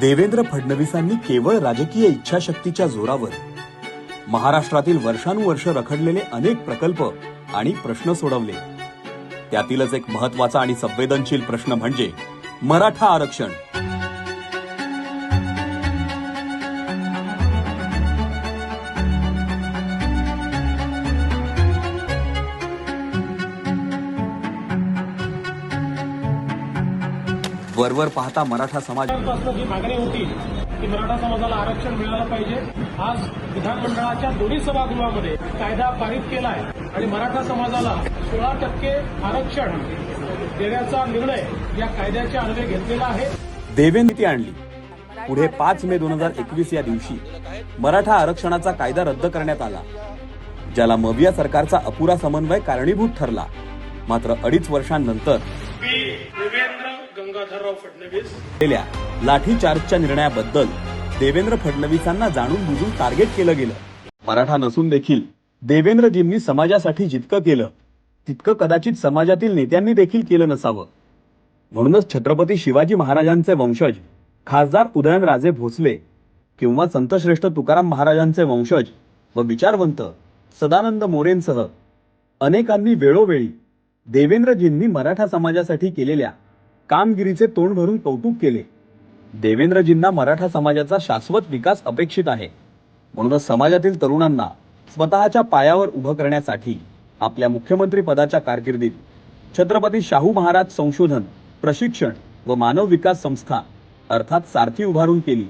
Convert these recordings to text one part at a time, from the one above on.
देवेंद्र फडणवीसांनी केवळ राजकीय इच्छाशक्तीच्या जोरावर महाराष्ट्रातील वर्षानुवर्ष रखडलेले अनेक प्रकल्प आणि प्रश्न सोडवले. त्यातीलच एक महत्त्वाचा आणि संवेदनशील प्रश्न म्हणजे मराठा आरक्षण. वरवर पाहता मराठा समाज जी मागणी होती की मराठा समाजाला आरक्षण मिळालं पाहिजे. आज विधानमंडळाच्या दोन्ही सभागृहामध्ये कायदा पारित केला आहे आणि मराठा समाजाला सोळा टक्के आरक्षण देण्याचा निर्णय या कायद्याच्या अन्वये घेतलेला आहे. देवेंद्र आणली. पुढे पाच मे दोन हजार एकवीस या दिवशी मराठा आरक्षणाचा कायदा रद्द करण्यात आला ज्याला मविया सरकारचा अपुरा समन्वय कारणीभूत ठरला. मात्र अडीच वर्षांनंतर गंगाधरराव फडणवीस. केलेल्या लाठीचार्जच्या निर्णयाबद्दल देवेंद्र फडणवीसांना जाणून बुजून टार्गेट केलं गेलं. मराठा नसून देखील देवेंद्रजींनी समाजासाठी जितकं केलं तितकं कदाचित समाजातील नेत्यांनी देखील केलं नसावं. म्हणूनच छत्रपती शिवाजी महाराजांचे वंशज खासदार उदयनराजे भोसले किंवा संतश्रेष्ठ तुकाराम महाराजांचे वंशज व विचारवंत सदानंद मोरेंसह अनेकांनी वेळोवेळी देवेंद्रजींनी मराठा समाजासाठी केलेल्या कामगिरीचे तोंड भरून कौतुक केले. देवेंद्रजींना मराठा समाजाचा शाश्वत विकास अपेक्षित आहे. म्हणूनच समाजातील तरुणांना स्वतःच्या पायावर उभं करण्यासाठी आपल्या मुख्यमंत्री पदाच्या कारकिर्दीत छत्रपती शाहू महाराज संशोधन प्रशिक्षण व मानव विकास संस्था अर्थात सारथी उभारून केली.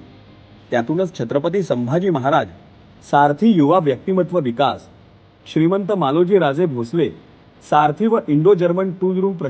त्यातूनच छत्रपती संभाजी महाराज सारथी युवा व्यक्तिमत्व विकास श्रीमंत मालोजी राजे भोसले सारथी व इंडो जर्मन टू रूम प्रशिक्षण